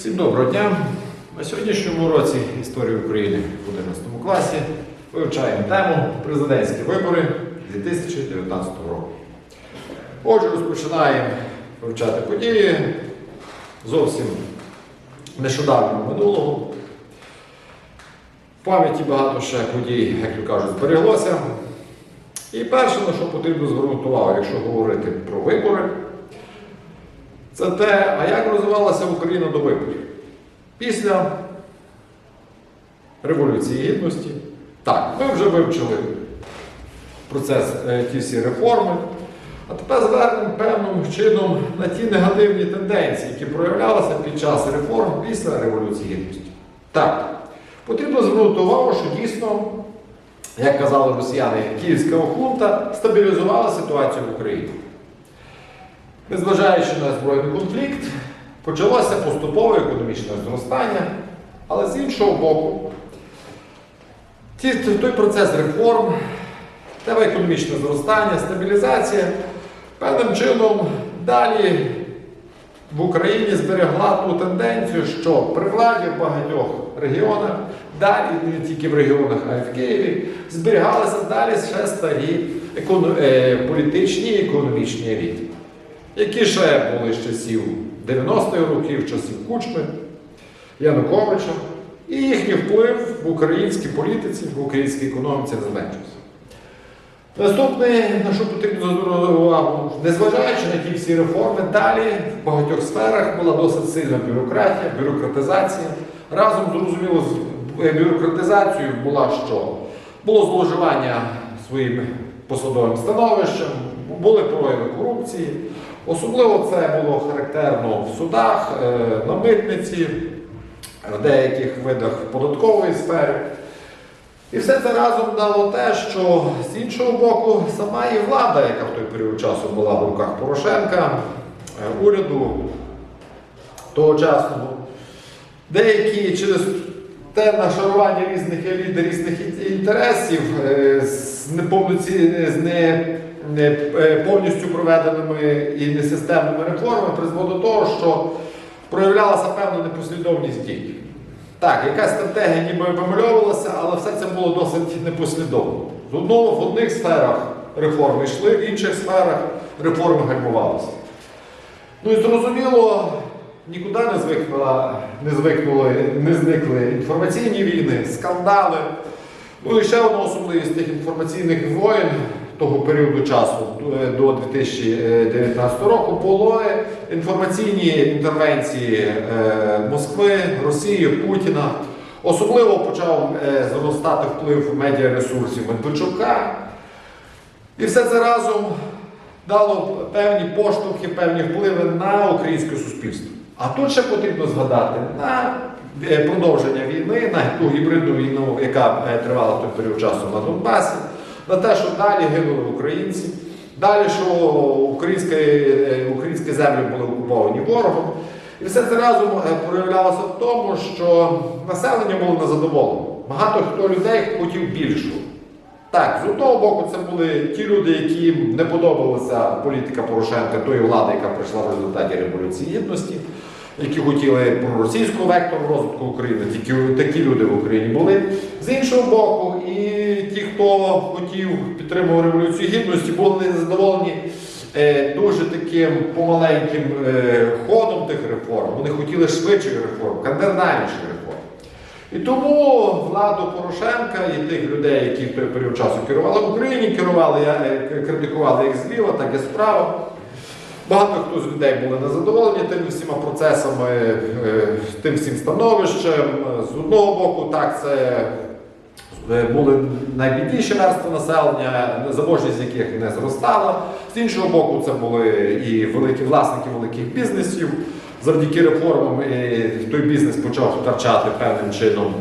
Всім доброго дня! На сьогоднішньому році історії України в 11 класі вивчаємо тему президентські вибори 2019 року. Отже, розпочинаємо вивчати події зовсім нещодавнього минулого. В пам'яті багато ще подій, як то кажуть, збереглося. І перше, на що потрібно звернути увагу, якщо говорити про вибори, це те, а як розвивалася Україна до виборів. Після Революції Гідності. Так, ми вже вивчили процес е, ті всі реформи. А тепер звернемо певним чином на ті негативні тенденції, які проявлялися під час реформ після Революції Гідності. Так, потрібно звернути увагу, що дійсно, як казали росіяни, Київська хунта стабілізувала ситуацію в Україні. Незважаючи на збройний конфлікт, почалося поступове економічне зростання, але з іншого боку, той процес реформ, тебе економічне зростання, стабілізація певним чином далі в Україні зберегла ту тенденцію, що при владі в багатьох регіонах, далі не тільки в регіонах, а й в Києві, зберігалися далі ще старі е, політичні і економічні еліти які ще були з часів 90-х років, часів Кучми, Януковича, і їхній вплив в українській політиці, в українській економіці не зменшився. Наступне, на що потрібно звернути увагу, незважаючи на ті всі реформи, далі в багатьох сферах була досить сильна бюрократія, бюрократизація. Разом зрозуміло з бюрократизацією була що? Було зловживання своїм посадовим становищем, були прояви корупції. Особливо це було характерно в судах, е, на митниці, в деяких видах податкової сфери. І все це разом дало те, що з іншого боку, сама і влада, яка в той період часу була в руках Порошенка, е, уряду тогочасного, деякі через те нашарування різних еліт, різних інтересів е, з неповноці, з не, не е, повністю проведеними і несистемними реформами призвело до того, що проявлялася певна непослідовність дій. Так, якась стратегія ніби вимальовувалася, але все це було досить непослідовно. З одного в одних сферах реформи йшли, в інших сферах реформи гальмувалися. Ну і зрозуміло, нікуди не звикла, не звикнули, не зникли інформаційні війни, скандали. Ну і ще одна особливість тих інформаційних воєн того періоду часу е, до 2019 року було інформаційні інтервенції е, Москви, Росії, Путіна. Особливо почав е, зростати вплив медіаресурсів Медведчука. І все це разом дало певні поштовхи, певні впливи на українське суспільство. А тут ще потрібно згадати на продовження війни, на ту гібридну війну, яка тривала той період часу на Донбасі, на те, що далі гинули українці, далі, що українські, е, українські землі були окуповані ворогом. І все це разом е, проявлялося в тому, що населення було незадоволено. Багато хто людей хотів більшого. Так, з одного боку, це були ті люди, яким не подобалася політика Порошенка, тої влади, яка прийшла в результаті Революції Гідності, які хотіли проросійського вектору розвитку України, тільки такі люди в Україні були. З іншого боку, і ті, хто хотів підтримував Революцію Гідності, були незадоволені е, дуже таким помаленьким е, ходом тих реформ. Вони хотіли швидших реформ, кардинальніших реформ. І тому владу Порошенка і тих людей, які в той період часу керували в Україні, керували, е, критикували як зліва, так і справа. Багато хто з людей були незадоволені тими всіма процесами, е, тим всім становищем. З одного боку, так, це е, були найбідніші верстви населення, заможність яких не зростала. З іншого боку, це були і великі власники великих бізнесів. Завдяки реформам е, той бізнес почав втрачати певним чином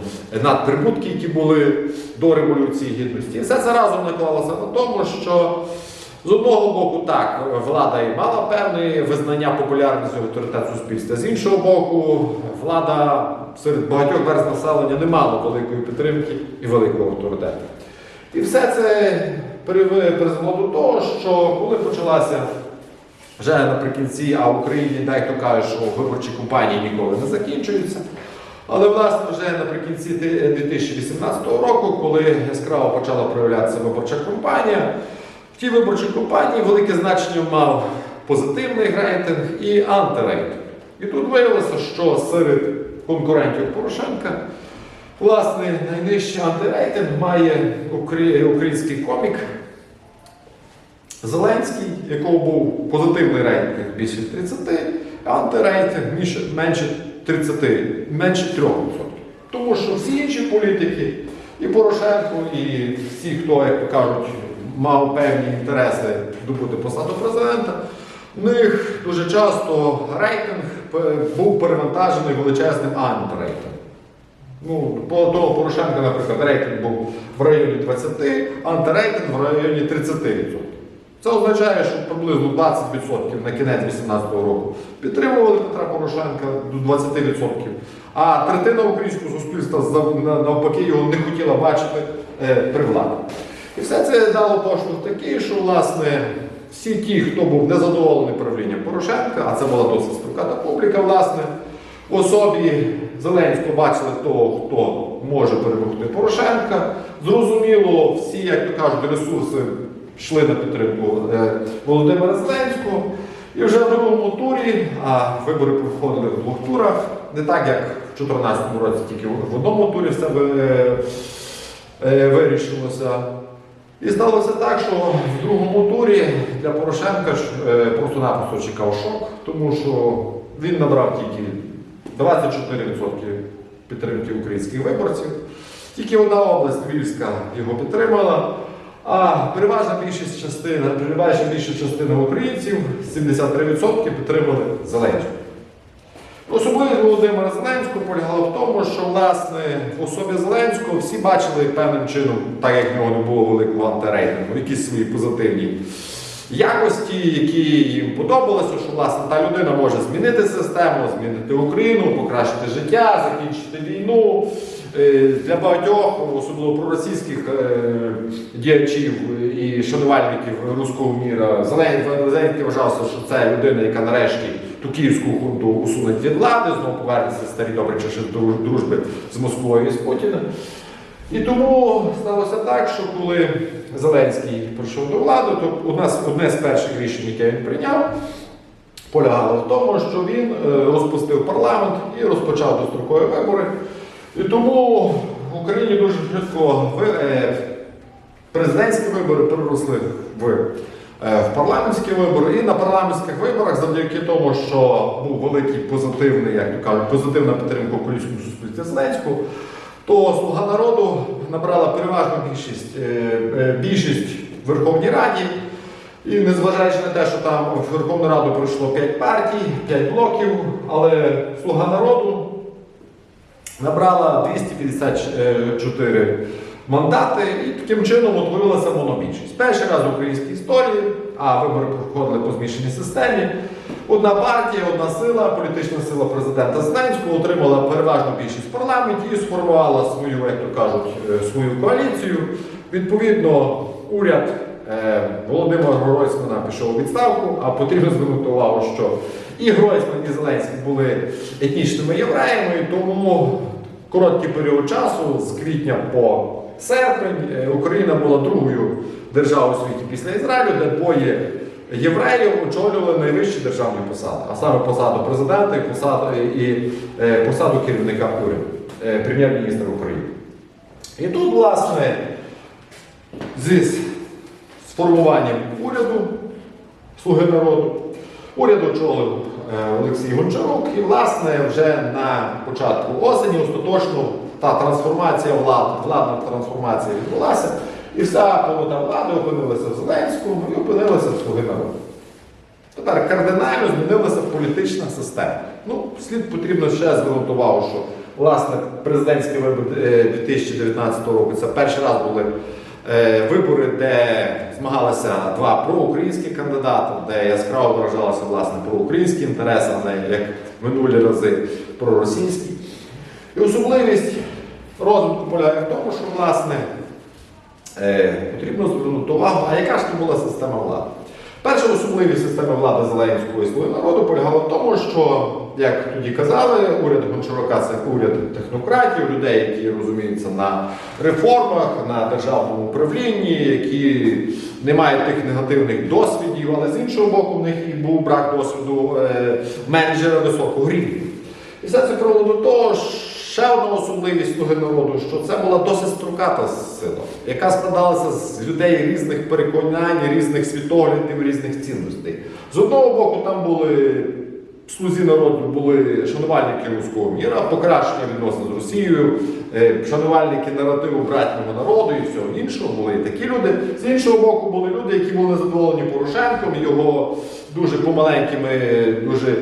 надприбутки, які були до Революції Гідності. І все це разом наклалося на тому, що з одного боку, так, влада і мала певне визнання популярності авторитет суспільства. З іншого боку, влада серед багатьох верст населення не мала великої підтримки і великого авторитету. І все це призвело до того, що коли почалася вже наприкінці, а в Україні дехто каже, що виборчі кампанії ніколи не закінчуються. Але власне вже наприкінці 2018 року, коли яскраво почала проявлятися виборча кампанія, в тій виборчій кампанії велике значення мав позитивний рейтинг і антирейтинг. І тут виявилося, що серед конкурентів Порошенка власне найнижчий антирейтинг має український комік Зеленський, якого був позитивний рейтинг більше 30, а антирейтинг менше 30, менше 3%. Тому що всі інші політики, і Порошенко, і всі, хто, як кажуть, мав певні інтереси добути посаду президента, в них дуже часто рейтинг був перевантажений величезним антирейтингом. Ну, по того Порошенка, наприклад, рейтинг був в районі 20, антирейтинг в районі 30%. Це означає, що приблизно 20% на кінець 2018 року підтримували Петра Порошенка до 20%, а третина українського суспільства навпаки його не хотіла бачити е, при владі. І все це дало поштовх такий, що власне всі ті, хто був незадоволений правлінням Порошенка, а це була досить строката публіка, власне, в особі Зеленського бачили того, хто може перемогти Порошенка. Зрозуміло, всі, як то кажуть, ресурси йшли на підтримку е, Володимира Зеленського. І вже в другому турі, а вибори проходили в двох турах, не так як в 2014 році, тільки в одному турі все е, вирішилося. І сталося так, що в другому турі для Порошенка е, просто-напросто чекав шок, тому що він набрав тільки 24% підтримки українських виборців. Тільки одна область Львівська його підтримала. А переважна більшість частина, переважна більшість частина українців, 73% підтримали Зеленського. Особливість Володимира Зеленського полягала в тому, що власне в особі Зеленського всі бачили певним чином, так як в нього не було великого антирейтингу, якісь свої позитивні якості, які їм подобалося, що власне та людина може змінити систему, змінити Україну, покращити життя, закінчити війну. Е, Для багатьох, особливо проросійських е, діячів і шанувальників руського міра, Зеленський вважався, що це людина, яка нарешті ту київську хунту усунуть від влади, знову повернеться старі добрі часи дружби з Москвою і з Путіним. І тому сталося так, що коли Зеленський прийшов до влади, то у нас одне з перших рішень, яке він прийняв, полягало в тому, що він е, розпустив парламент і розпочав дострокові вибори. І тому в Україні дуже швидко е, президентські вибори переросли в, е, в парламентські вибори. І на парламентських виборах, завдяки тому, що був великий позитивний, як то кажуть, позитивна підтримка українського суспільства Зеленського, то Слуга народу набрала переважну більшість, е, більшість в Верховній Раді. І незважаючи на те, що там в Верховну Раду пройшло 5 партій, 5 блоків, але Слуга народу набрала 254 мандати і таким чином утворилася монобільшість. Перший раз в українській історії, а вибори проходили по змішаній системі. Одна партія, одна сила, політична сила президента Зеленського отримала переважну більшість в парламенті і сформувала свою, як то кажуть, е, свою коаліцію. Відповідно, уряд е, Володимира Гройсмана пішов у відставку, а потрібно звернути увагу, що і Гройсман, і Зеленський були етнічними євреями, тому короткий період часу з квітня по серпень е, Україна була другою державою у світі після Ізраїлю, де двоє євреїв очолювали найвищі державні посади, а саме посаду президента і посаду, і, е, посаду керівника уряду, е, прем'єр-міністра України. І тут, власне, зі сформуванням уряду Слуги народу. Уряд очолив Олексій Гончарук, і, власне, вже на початку осені остаточно та трансформація влади, владна трансформація відбулася, і вся повода влади опинилася в Зеленському і опинилася в Слуги народу. Тепер кардинально змінилася політична система. Ну, слід потрібно ще увагу, що власне президентські вибори е, 2019 року це перший раз були е, вибори, де змагалися два проукраїнські кандидати, де яскраво виражалися власне проукраїнські інтереси, а не як минулі рази проросійські. І особливість розвитку полягає в тому, що власне е, потрібно звернути увагу, а яка ж то була система влади? Перша особливість системи влади Зеленського і «Слуги народу полягала в тому, що, як тоді казали, уряд Гончарука це уряд технократів, людей, які розуміються на реформах, на державному управлінні, які не мають тих негативних досвідів, але з іншого боку, в них і був брак досвіду е, менеджера високого рівня. І все це привело до того, ще одна особливість слуги народу, що це була досить строката сила, яка складалася з людей різних переконань, різних світоглядів, різних цінностей. З одного боку, там були слузі народу, були шанувальники руського міра, покращення відносин з Росією, е, шанувальники наративу братнього народу і всього іншого. Були і такі люди. З іншого боку, були люди, які були задоволені Порошенком, його дуже помаленькими, дуже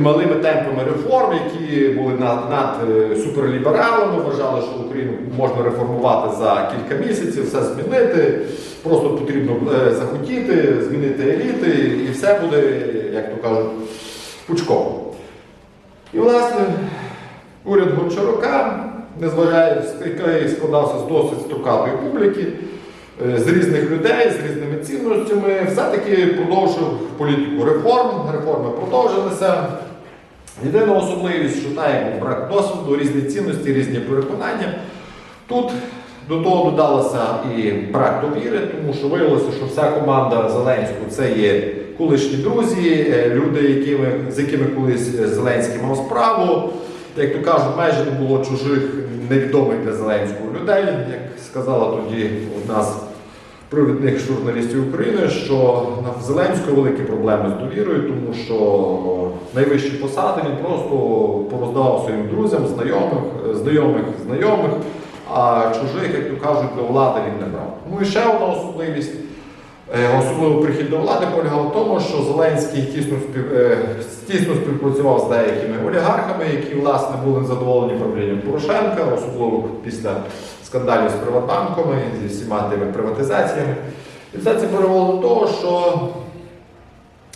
малими темпами реформ, які були над, над е, суперлібералами, вважали, що Україну можна реформувати за кілька місяців, все змінити. Просто потрібно е, захотіти, змінити еліти, і все буде, як то кажуть, пучково. І, власне, уряд Гончарука, незважаючи, складався з досить строкатої публіки, е, з різних людей, з різними цінностями, все-таки продовжив політику реформ. Реформи продовжилися. Єдина особливість, що та як брак досвіду, різні цінності, різні переконання. Тут до того додалося і брак довіри, тому що виявилося, що вся команда Зеленського це є колишні друзі, е, люди, якими, з якими колись Зеленський мав справу. Як то кажуть, майже не було чужих невідомих для Зеленського людей. Як сказала тоді одна з провідних журналістів України, що на Зеленського великі проблеми з довірою, тому що найвищі посади він просто пороздавав своїм друзям, знайомих, знайомих, знайомих, а чужих, як то кажуть, до влади він не брав. Ну і ще одна особливість. Е, Особливо прихід до влади полягав в тому, що Зеленський тісно, е, тісно співпрацював з деякими олігархами, які власне були незадоволені правлінням Порошенка, особливо після скандалів з Приватбанками, зі всіма тими приватизаціями. І все це привело до того, що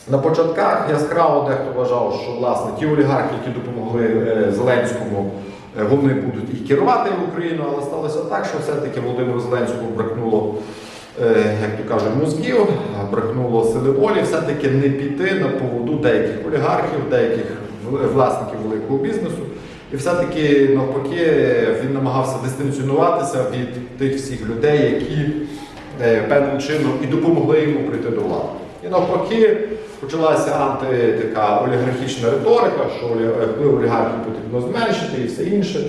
на початках яскраво дехто вважав, що власне ті олігархи, які допомогли е, Зеленському, вони будуть і керувати Україною, але сталося так, що все-таки Володимиру Зеленському бракнуло як то кажуть, мозгів, бракнуло сили волі, все-таки не піти на поводу деяких олігархів, деяких власників великого бізнесу. І все-таки навпаки він намагався дистанціонуватися від тих всіх людей, які е, певним чином і допомогли йому прийти до влади. І навпаки почалася анти така олігархічна риторика, що вплив олігархів потрібно зменшити і все інше.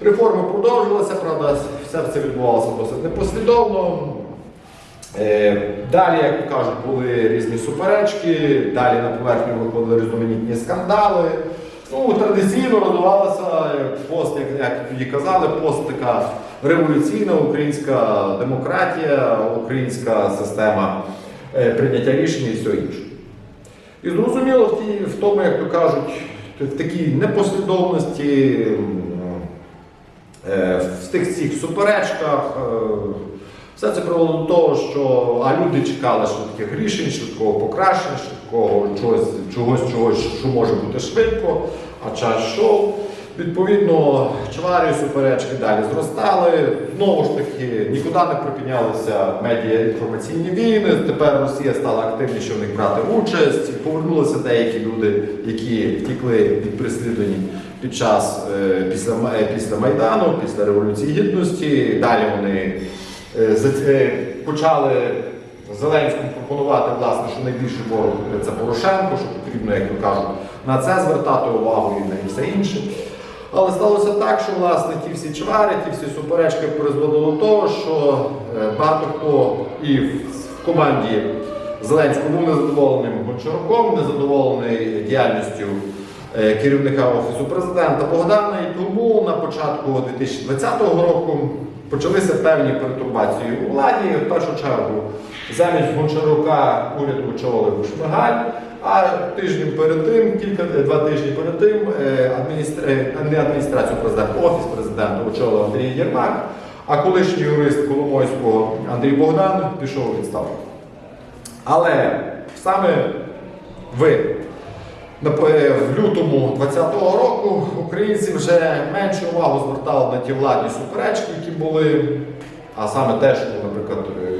Реформи продовжилися, правда, все це відбувалося досить непослідовно. Е, Далі, як кажуть, були різні суперечки, далі на поверхню виходили різноманітні скандали. Ну, традиційно розвивалася е, пост, як, як тоді казали, пост така революційна українська демократія, українська система е, прийняття рішень і все інше. І зрозуміло в, тій, в тому, як то кажуть, в такій непослідовності, е, в тих всіх суперечках. Все це привело до того, що а люди чекали швидких рішень, швидкого покращення, швидкого чогось, чогось, чогось, що може бути швидко, а час йшов. Відповідно, чварі суперечки далі зростали. Знову ж таки, нікуди не припинялися медіа інформаційні війни. Тепер Росія стала активніше в них брати участь. Повернулися деякі люди, які втікли від переслідувань під час е, після, е, після Майдану, після Революції Гідності. Далі вони почали Зеленському пропонувати, власне, що найбільший ворог це Порошенко, що потрібно, як то кажуть, на це звертати увагу і на все інше. Але сталося так, що власне ті всі чвари, ті всі суперечки призвели до того, що е, багато хто і в команді Зеленського був незадоволеним Гончаруком, незадоволений діяльністю е, керівника Офісу президента Богдана. І тому на початку 2020 року почалися певні перетурбації у владі. В першу чергу замість Гончарука уряд очолив Шмигаль, а тиждень перед тим, кілька два тижні перед тим, е, адміністра... е, не адміністрацію президента, офіс президента очолив Андрій Єрмак, а колишній юрист Коломойського Андрій Богдан пішов у відставку. Але саме ви е, в лютому 2020 року українці вже менше увагу звертали на ті владні суперечки, які були. А саме те, що, наприклад, е,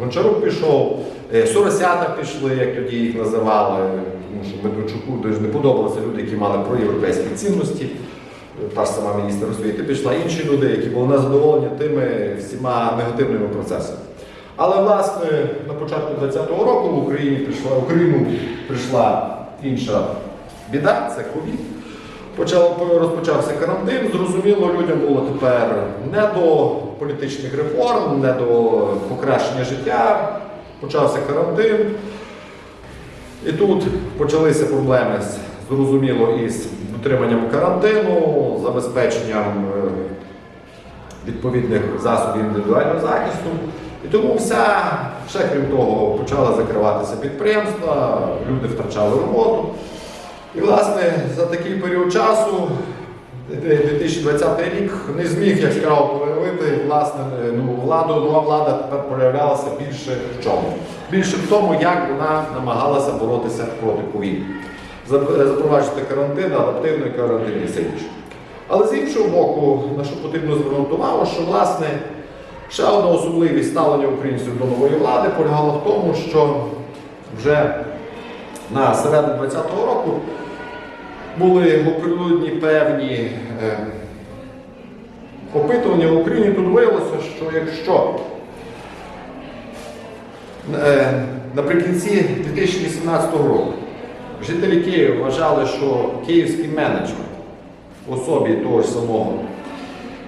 Гончарук пішов, е, соросята пішли, як тоді їх називали, тому що Медведчуку не подобалися люди, які мали проєвропейські цінності. Та ж сама міністр освіти пішла інші люди, які були незадоволені тими всіма негативними процесами. Але власне на початку 20-го року в Україні прийшла в Україну прийшла інша біда, це ковід. Розпочався карантин. Зрозуміло, людям було тепер не до політичних реформ, не до покращення життя. Почався карантин. І тут почалися проблеми зрозуміло із дотриманням карантину, забезпеченням е, відповідних засобів індивідуального захисту. І тому вся, ще крім того, почали закриватися підприємства, люди втрачали роботу. І, власне, за такий період часу, 2020 рік, не зміг яскраво проявити, власне, ну, владу, нова влада тепер проявлялася більше в чому? Більше в тому, як вона намагалася боротися проти ковіду. Запроваджувати карантин, адаптивний карантин і все інше. Але з іншого боку, на що потрібно звернути увагу, що власне ще одна особливість ставлення українців до нової влади полягала в тому, що вже на середину 20-го року були оприлюдні певні е, опитування в Україні. Тут виявилося, що якщо е, наприкінці 2018 року жителі Києва вважали, що київський менеджмент в особі того ж самого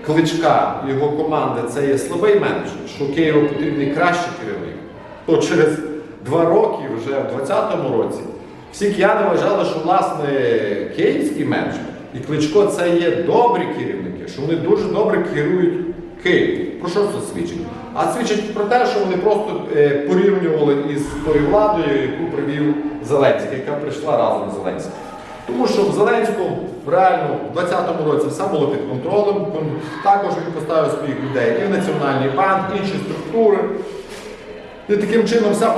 Кличка його команди це є слабий менеджмент, що Києву потрібний кращий керівник, то через два роки, вже в 2020 році, всі кияни вважали, що власне київський менеджмент і Кличко це є добрі керівники, що вони дуже добре керують Києвом. Про що це свідчить? А свідчить про те, що вони просто е, порівнювали із тою владою, яку привів Зеленський, яка прийшла разом з Зеленським. Тому що в Зеленському реально в 2020 році все було під контролем. Також він поставив своїх людей і в Національний банк, інші структури. І таким чином вся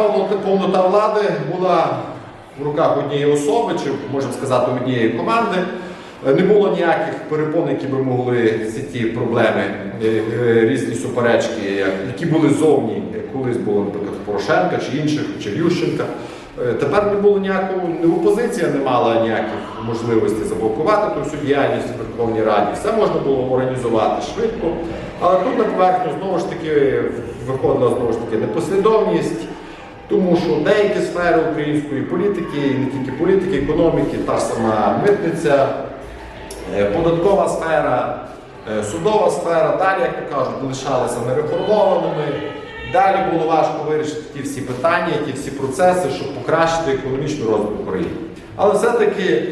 повнота, влади була в руках однієї особи, чи можемо сказати, однієї команди. Е, Не було ніяких перепон, які би могли всі ті проблеми, е, е, різні суперечки, які були зовні, як колись було, наприклад, Порошенка чи інших, чи Ющенка. Е, Тепер не було ніякого, не опозиція не мала ніяких можливостей заблокувати ту всю діяльність в Верховній Раді. Все можна було організувати швидко. Але тут на поверхню знову ж таки виходила знову ж таки непослідовність. Тому що деякі сфери української політики, і не тільки політики, економіки, та сама митниця, е, податкова сфера, е, судова сфера, далі, як то кажуть, лишалися нереформованими. Далі було важко вирішити ті всі питання, ті всі процеси, щоб покращити економічний розвиток України. Але все-таки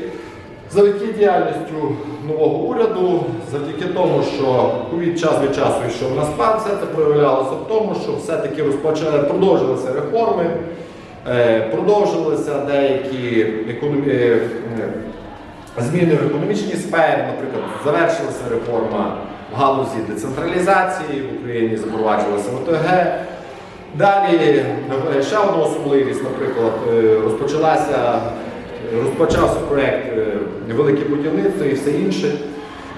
завдяки діяльністю нового уряду, завдяки тому, що ковід час від часу йшов на спад, все це проявлялося в тому, що все-таки розпочали, продовжилися реформи, е, продовжилися деякі економі... е, зміни в економічній сфері, наприклад, завершилася реформа в галузі децентралізації в Україні, запроваджувалася ОТГ. Далі е, ще одна особливість, наприклад, е, розпочалася, розпочався проєкт е, Велике будівництво і все інше.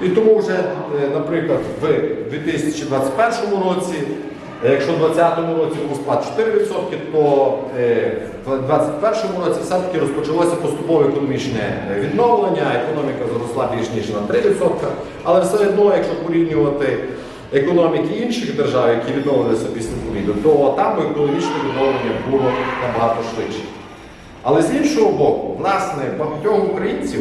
І тому вже, е, наприклад, в 2021 році, е, якщо в 2020 році був спад 4%, то е, в 2021 році все-таки розпочалося поступове економічне е, відновлення, економіка зросла більш ніж на 3%, але все одно, якщо порівнювати економіки інших держав, які відновилися після ковіду, то там економічне відновлення було набагато швидше. Але з іншого боку, власне, багатьох українців,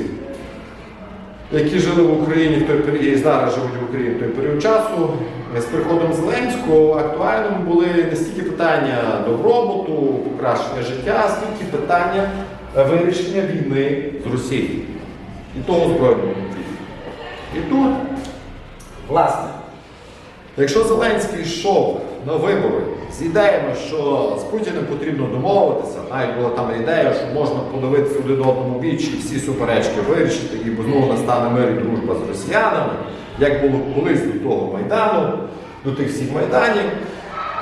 які жили в Україні в той період і зараз живуть в Україні в той період часу, з приходом Зеленського актуальними були не стільки питання добробуту, покращення життя, скільки питання е, вирішення війни з Росією і того збройного конфлікту. І тут, власне, Якщо Зеленський йшов на вибори. З ідеями, що з Путіним потрібно домовитися, навіть була там ідея, що можна подивитися один одному в і всі суперечки вирішити, і знову настане мир і дружба з росіянами, як було колись до того майдану, до тих всіх майданів,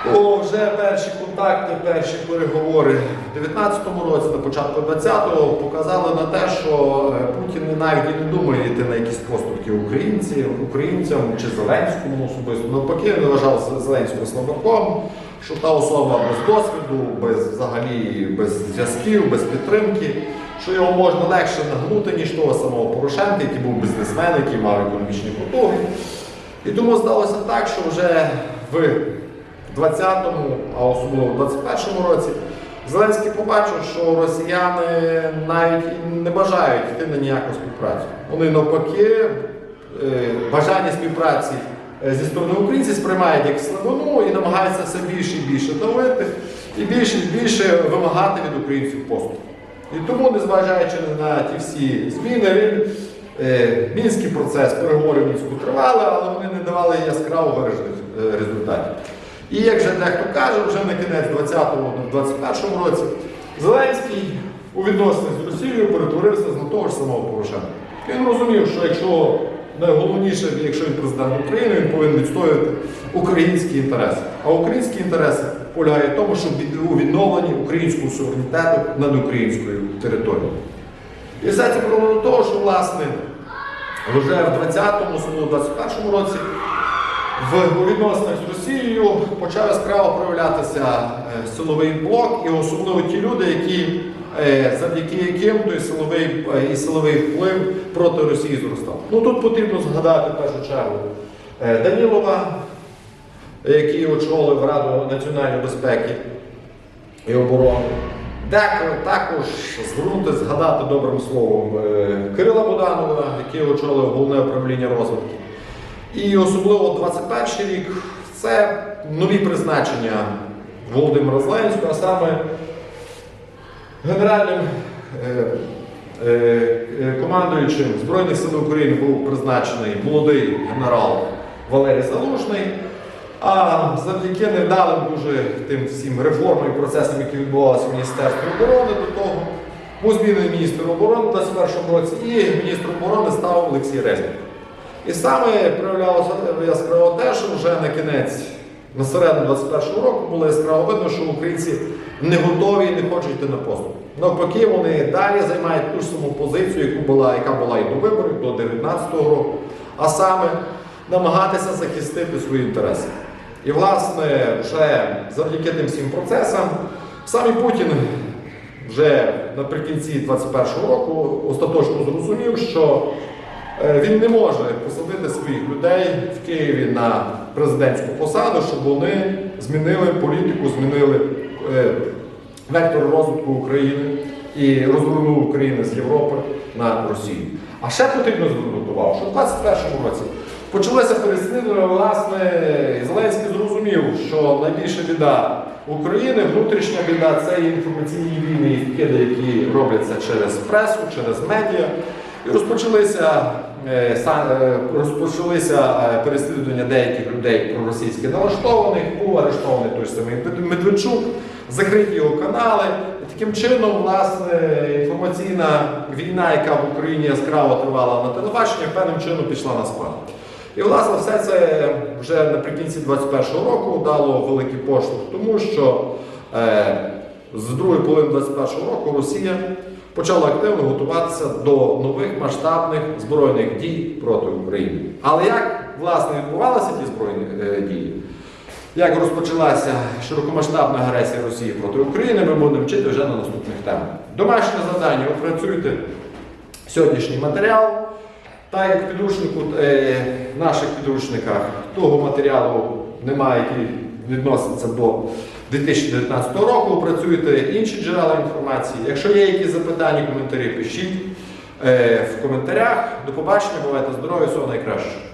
то вже перші контакти, перші переговори в 19-му році, на початку 20-го, показали на те, що е, Путін навіть і не думає йти на якісь поступки українців, українцям чи Зеленському особисто. Навпаки, він вважав Зеленського слабаком, що та особа без досвіду, без взагалі без зв'язків, без підтримки, що його можна легше нагнути, ніж того самого Порошенка, який був бізнесмен, який мав економічні потуги. І тому здалося так, що вже в 20-му, а особливо в 21-му році, Зеленський побачив, що росіяни навіть не бажають йти на ніяку співпрацю. Вони навпаки е, бажання співпраці е, зі сторони українців сприймають як слабину і намагаються все більше і більше давити і більше і більше вимагати від українців поступу. І тому, незважаючи на ті всі зміни, він, е, мінський процес переговорів мінську тривали, але вони не давали яскраво виражених е, результатів. І як вже дехто каже, вже на кінець 20-го, 21-му році Зеленський у відносинах з Росією перетворився на того ж самого Порошенка. Він розумів, що якщо найголовніше, якщо він президент України, він повинен відстоювати українські інтереси. А українські інтереси полягають в тому, щоб у відновленні українського суверенітету над українською територією. І все це до того, що власне вже в 20-му, 21-му році в відносинах з Росією почав яскраво проявлятися е, силовий блок, і особливо ті люди, які е, завдяки яким той силовий е, і силовий вплив проти Росії зростав. Ну тут потрібно згадати в першу чергу Данілова, який очолив Раду національної безпеки і оборони. Деколи також звернути, згадати добрим словом Кирила Буданова, який очолив головне управління розвитку. І особливо 21 рік це нові призначення Володимира Зеленського, а саме генеральним е, е, е, командуючим Збройних сил України був призначений молодий генерал Валерій Залужний. А завдяки невдалим дуже тим всім реформам і процесам, які відбувалися в Міністерстві оборони до того, був змінений міністр оборони в 2021 році, і міністром оборони став Олексій Резніков. І саме проявлялося яскраво те, що вже на кінець, на середину 21-го року було яскраво видно, що українці не готові і не хочуть йти на поступ. Навпаки, вони далі займають ту ж саму позицію, яку була, яка була і до виборів, до 19-го року, а саме намагатися захистити свої інтереси. І, власне, вже завдяки тим всім процесам, самі Путін вже наприкінці 21-го року остаточно зрозумів, що Е, Він не може посадити своїх людей в Києві на президентську посаду, щоб вони змінили політику, змінили е, вектор розвитку України і розвернули Україну з Європи на Росію. А ще потрібно звернути увагу, що в 21-му році почалося переслідування, власне, Зеленський зрозумів, що найбільша біда України, внутрішня біда це інформаційні війни і вкиди, які робляться через пресу, через медіа. Розпочалися, е, е, розпочалися е, переслідування деяких людей проросійськи налаштованих, був арештований той самий Медведчук, закриті його канали. Таким чином, власне, інформаційна війна, яка в Україні яскраво тривала на телебаченні, певним чином пішла на спад. І, власне, все це вже наприкінці 21-го року дало великий поштовх, тому що е, з другої половини 21-го року Росія почала активно готуватися до нових масштабних збройних дій проти України. Але як власне відбувалися ті збройні е, дії? Як розпочалася широкомасштабна агресія Росії проти України, ми будемо вчити вже на наступних темах. Домашнє завдання опрацюйте сьогоднішній матеріал. Так як підручнику, е, в наших підручниках того матеріалу немає, який відноситься до 2019 року, працюєте інші джерела інформації. Якщо є якісь запитання, коментарі, пишіть е, в коментарях. До побачення, бувайте здорові, всього найкращого.